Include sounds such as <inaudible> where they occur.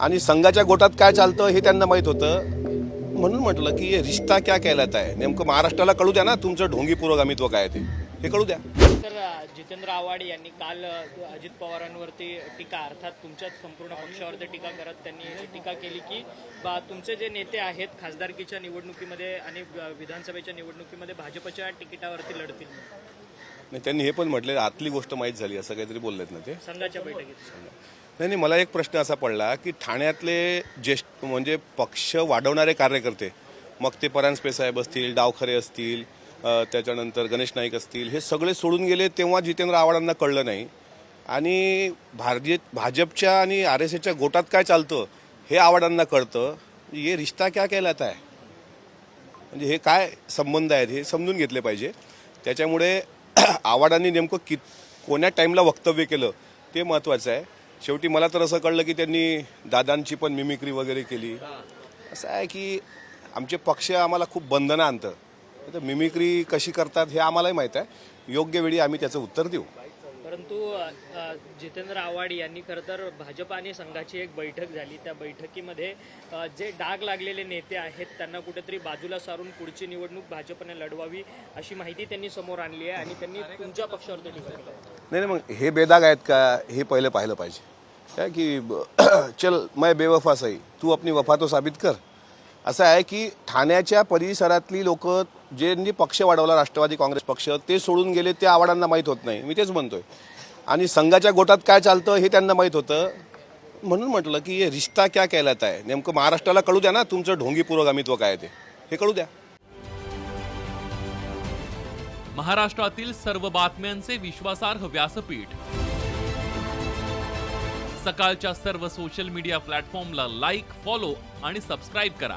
आणि संघाच्या गोटात काय चालतं हे त्यांना माहीत होतं. म्हणून म्हटलं की हे रिश्ता क्या कहलाता आहे नेमकं महाराष्ट्राला कळू द्या ना तुमचं ढोंगी पुरोगामित्व काय आहे ते. हे कळू द्या. तर जितेंद्र आव्हाड यांनी काल अजित पवारांवरती टीका अर्थात तुमच्याच संपूर्ण पक्षावरती टीका करत त्यांनी टीका केली की बा तुमचे जे नेते आहेत खासदारकीच्या निवडणुकीमध्ये आणि विधानसभेच्या निवडणुकीमध्ये भाजपच्या तिकिटावरती लढतील. नाही त्यांनी हे पण म्हटलं आतली गोष्ट माहीत झाली असं काहीतरी बोललेत ना ते. संघाच्या बैठकीत. नाही नाही मला एक प्रश्न असा पडला की ठाण्यातले ज्येष्ठ म्हणजे पक्ष वाढवणारे कार्यकर्ते मग ते परांजपे साहेब असतील डावखरे असतील त्याच्यानंतर गणेश नाईक असतील हे सगळे सोडून गेले तेव्हा जितेंद्र आव्हाडांना कळलं नाही. आणि भारतीय भाजपच्या आणि आर एस एसच्या गोटात काय चालतं हे आव्हाडांना कळतं. हे रिश्ता क्या कहलाता आहे म्हणजे हे काय संबंध आहेत हे समजून घेतले पाहिजे. त्याच्यामुळे <clears throat> आव्हाडांनी नेमकं कि कोण्या टाईमला वक्तव्य केलं ते महत्त्वाचं आहे. शेवटी मला तर असं कळलं की त्यांनी दादांची पण मिमिक्री वगैरे केली. असं आहे की आमचे पक्ष आम्हाला खूप बंधनं आणतं. तर मिमिक्री कशी करतात हे आम्हालाही माहीत आहे. योग्य वेळी आम्ही त्याचं उत्तर देऊ. परंतु जितेंद्र आव्हाड यांनी खरं तर भाजप आणि संघाची एक बैठक झाली. त्या बैठकीमध्ये जे डाग लागलेले नेते आहेत त्यांना कुठेतरी बाजूला सारून पुढची निवडणूक भाजपने लढवावी अशी माहिती त्यांनी समोर आणली आहे आणि त्यांनी तुमच्या पक्षावरती टीका केली. नाही नाही मग हे बेदाग आहेत का? हे पहिलं पाहिलं पाहिजे. काय की <clears throat> चल मैं बेवफा सही तू आपली वफा तो साबित कर. असं आहे की ठाण्याच्या परिसरातली लोक ज्यांनी पक्ष वाढवला राष्ट्रवादी काँग्रेस पक्ष ते सोडून गेले ते आव्हाडांना माहीत होत नाही. मी तेच म्हणतोय. आणि संघाच्या गोटात काय चालतं हे त्यांना माहीत होतं. म्हणून म्हटलं की हे रिश्ता क्या कहलाता आहे नेमकं महाराष्ट्राला कळू द्या ना तुमचं ढोंगी पुरोगामित्व काय आहे ते. हे कळू द्या. महाराष्ट्रातील सर्व बातम्यांचे विश्वासार्ह व्यासपीठ. सकाळच्या सर्व सोशल मीडिया प्लॅटफॉर्मला लाईक फॉलो आणि सबस्क्राईब करा.